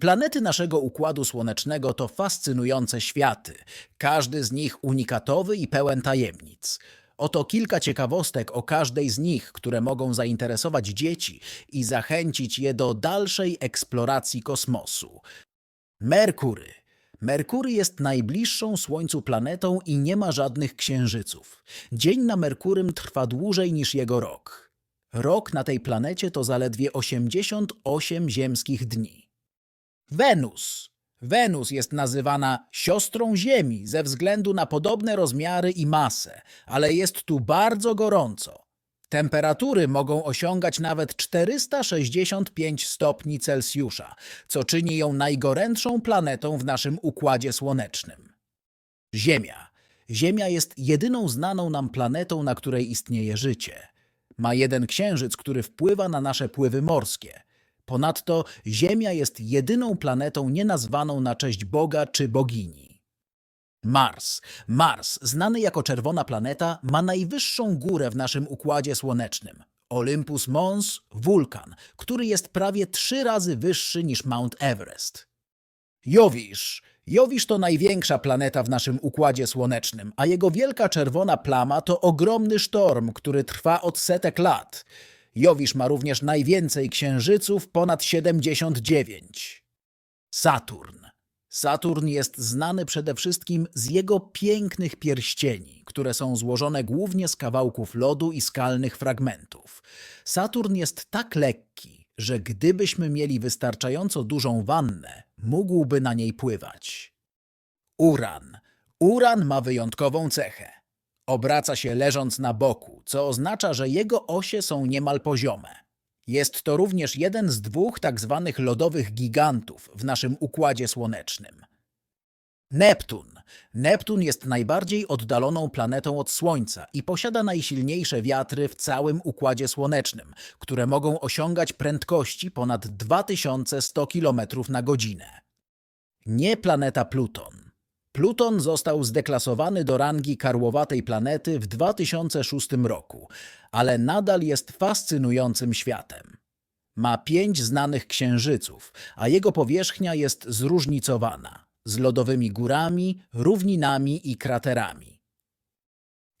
Planety naszego układu słonecznego to fascynujące światy, każdy z nich unikatowy i pełen tajemnic. Oto kilka ciekawostek o każdej z nich, które mogą zainteresować dzieci i zachęcić je do dalszej eksploracji kosmosu. Merkury. Merkury jest najbliższą Słońcu planetą i nie ma żadnych księżyców. Dzień na Merkurym trwa dłużej niż jego rok. Rok na tej planecie to zaledwie 88 ziemskich dni. Wenus. Wenus jest nazywana siostrą Ziemi ze względu na podobne rozmiary i masę, ale jest tu bardzo gorąco. Temperatury mogą osiągać nawet 465 stopni Celsjusza, co czyni ją najgorętszą planetą w naszym układzie słonecznym. Ziemia. Ziemia jest jedyną znaną nam planetą, na której istnieje życie. Ma jeden księżyc, który wpływa na nasze pływy morskie. Ponadto Ziemia jest jedyną planetą nienazwaną na cześć Boga czy bogini. Mars. Mars, znany jako czerwona planeta, ma najwyższą górę w naszym układzie słonecznym. Olympus Mons, wulkan, który jest prawie trzy razy wyższy niż Mount Everest. Jowisz. Jowisz to największa planeta w naszym układzie słonecznym, a jego wielka czerwona plama to ogromny sztorm, który trwa od setek lat. Jowisz ma również najwięcej księżyców, ponad 79. Saturn. Saturn jest znany przede wszystkim z jego pięknych pierścieni, które są złożone głównie z kawałków lodu i skalnych fragmentów. Saturn jest tak lekki, że gdybyśmy mieli wystarczająco dużą wannę, mógłby na niej pływać. Uran. Uran ma wyjątkową cechę. Obraca się leżąc na boku, co oznacza, że jego osie są niemal poziome. Jest to również jeden z dwóch tak zwanych lodowych gigantów w naszym układzie słonecznym. Neptun. Neptun jest najbardziej oddaloną planetą od Słońca i posiada najsilniejsze wiatry w całym układzie słonecznym, które mogą osiągać prędkości ponad 2100 km na godzinę. Nie planeta Pluton. Pluton został zdeklasowany do rangi karłowatej planety w 2006 roku, ale nadal jest fascynującym światem. Ma pięć znanych księżyców, a jego powierzchnia jest zróżnicowana z lodowymi górami, równinami i kraterami.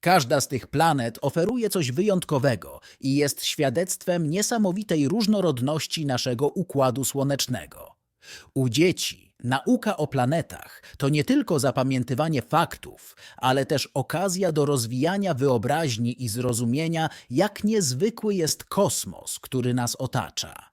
Każda z tych planet oferuje coś wyjątkowego i jest świadectwem niesamowitej różnorodności naszego układu słonecznego. U dzieci nauka o planetach to nie tylko zapamiętywanie faktów, ale też okazja do rozwijania wyobraźni i zrozumienia, jak niezwykły jest kosmos, który nas otacza.